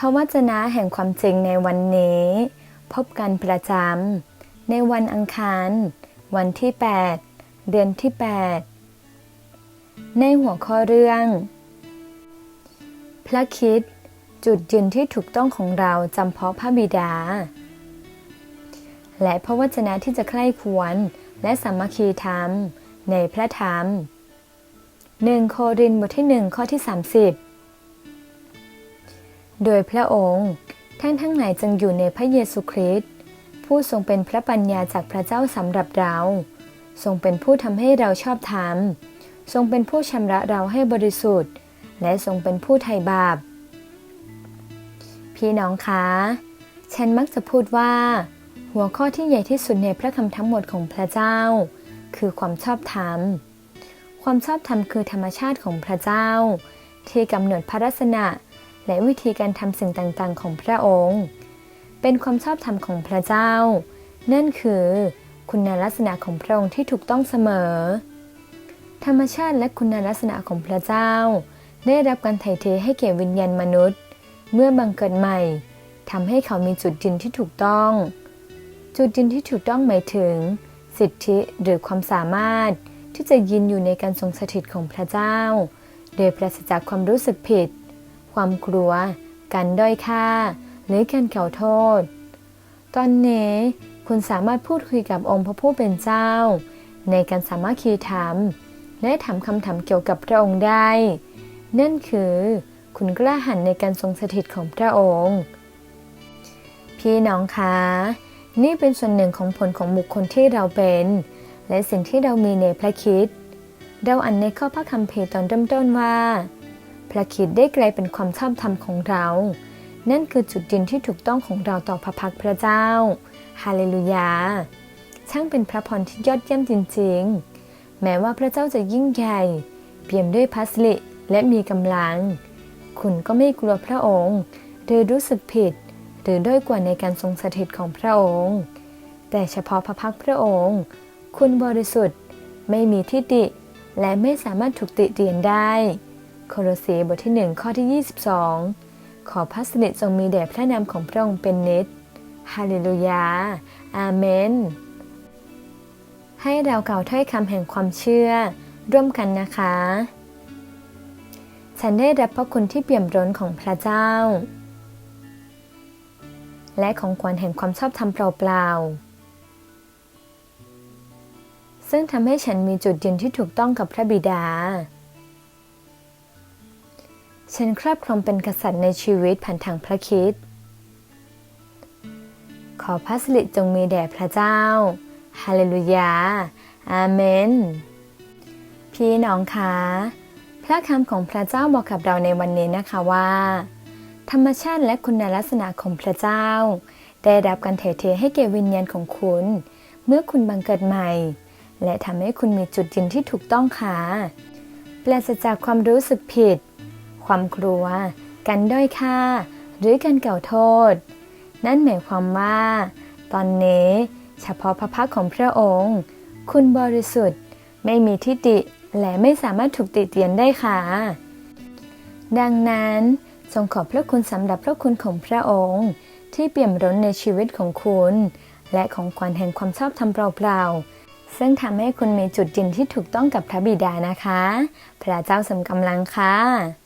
พระวจนะแห่งความจริงในวันนี้ พบกันประจำในวันอังคาร วันที่ 8 เดือนที่ 8 ในหัวข้อเรื่อง พระคิดจุดยืนที่ถูกต้องของเราจำเพาะพระบิดา และพระวจนะที่จะใคร่ควรและสามัคคีธรรมในพระธรรม 1 โครินธ์บทที่ 1 ข้อที่ 30 โดยพระองค์ท่านทั้งหลายจึงอยู่ในพระเยซูคริสต์ผู้ทรงเป็นพระปัญญาจากพระเจ้าสำหรับเรา ทรงเป็นผู้ทำให้เราชอบธรรม ทรงเป็นผู้ชำระเราให้บริสุทธิ์ และทรงเป็นผู้ไถ่บาป พี่น้องคะ ฉันมักจะพูดว่า หัวข้อที่ใหญ่ที่สุดในพระคำทั้งหมดของพระเจ้า คือความชอบธรรม ความชอบธรรมคือธรรมชาติของพระเจ้า ที่กำหนดพระลักษณะ และวิธีการทำสิ่งต่างๆ ของพระองค์ เป็นความชอบธรรมของพระเจ้า นั่นคือ คุณลักษณะของพระองค์ที่ถูกต้องเสมอ ธรรมชาติและคุณลักษณะของพระเจ้า ได้รับการไถ่เทให้แก่วิญญาณมนุษย์ เมื่อบังเกิดใหม่ทำให้เขามีจุดยืนที่ถูกต้อง จุดยืนที่ถูกต้องหมายถึง สิทธิหรือความสามารถที่จะยืนอยู่ในการทรงสถิตของพระเจ้า โดยปราศจากความรู้สึกผิด ความกลัว การด้อยค่า หรือการเก่าโทษ ตอนนี้คุณสามารถพูดคุยกับองค์พระผู้เป็นเจ้า ในการสามัคคีธรรมและถามคำถามเกี่ยวกับพระองค์ได้ นั่นคือคุณกล้าหาญในการทรงสถิตของพระองค์ พี่น้องคะ นี่เป็นส่วนหนึ่งของผลของบุคคลที่เราเป็น และสิ่งที่เรามีในพระคิดเราอ่านในข้อพระคัมภีร์ตอนเริ่มต้นว่า ระคิดได้กลายเป็นความชอบธรรมของเรา นั่นคือจุดยืนที่ถูกต้องของเราต่อพระพักพระเจ้า ฮาเลลูยา ช่างเป็นพระพรที่ยอดเยี่ยมจริงๆ แม้ว่าพระเจ้าจะยิ่งใหญ่ เปี่ยมด้วยพัสลิและมีกำลัง คุณก็ไม่กลัวพระองค์ หรือรู้สึกผิด หรือด้อยกว่าในการทรงสถิตของพระองค์ แต่เฉพาะพระพักพระองค์ คุณบริสุทธิ์ ไม่มีทิฏฐิ และไม่สามารถถูกติเตียนได้ โคโลสีบทที่ 1 ข้อที่ 22 ขอพระสิริจงมีแด่พระนามของพระองค์เป็นนิจฮาเลลูยา อาเมน ให้เราเก่าถ้อยคำแห่งความเชื่อร่วมกันนะคะ ฉันได้รับพระคุณที่เปี่ยมล้นของพระเจ้า และของขวัญแห่งความชอบธรรมเปล่าๆซึ่งทำให้ฉันมีจุดยืนที่ถูกต้องกับพระบิดา ฉันครอบครองเป็นกษัตริย์ในชีวิตผ่านทางพระคิด ขอพระสิริจงมีแด่พระเจ้า ฮาเลลูยา อาเมน พี่น้องคะ พระคำของพระเจ้าบอกกับเราในวันนี้นะคะว่า ธรรมชาติและคุณลักษณะของพระเจ้า ได้รับการเทเทให้แก่วิญญาณของคุณ เมื่อคุณบังเกิดใหม่ และทำให้คุณมีจุดยืนที่ถูกต้องค่ะปราศจากความรู้สึกผิด ความกลัว การด้อยค่า หรือการเก่าโทษ นั่นหมายความว่า ตอนนี้เฉพาะพระพักของพระองค์ คุณบริสุทธิ์ไม่มีทิฏฐิและไม่สามารถถูกติเตียนได้ค่ะ ดังนั้นทรงขอบพระคุณสำหรับพระคุณของพระองค์ ที่เปี่ยมล้นในชีวิตของคุณ และของขวัญแห่งความชอบธรรมเปล่าๆซึ่งทำให้คุณมีจุดยืนที่ถูกต้องกับพระบิดานะคะ พระเจ้าสมกำลังค่ะ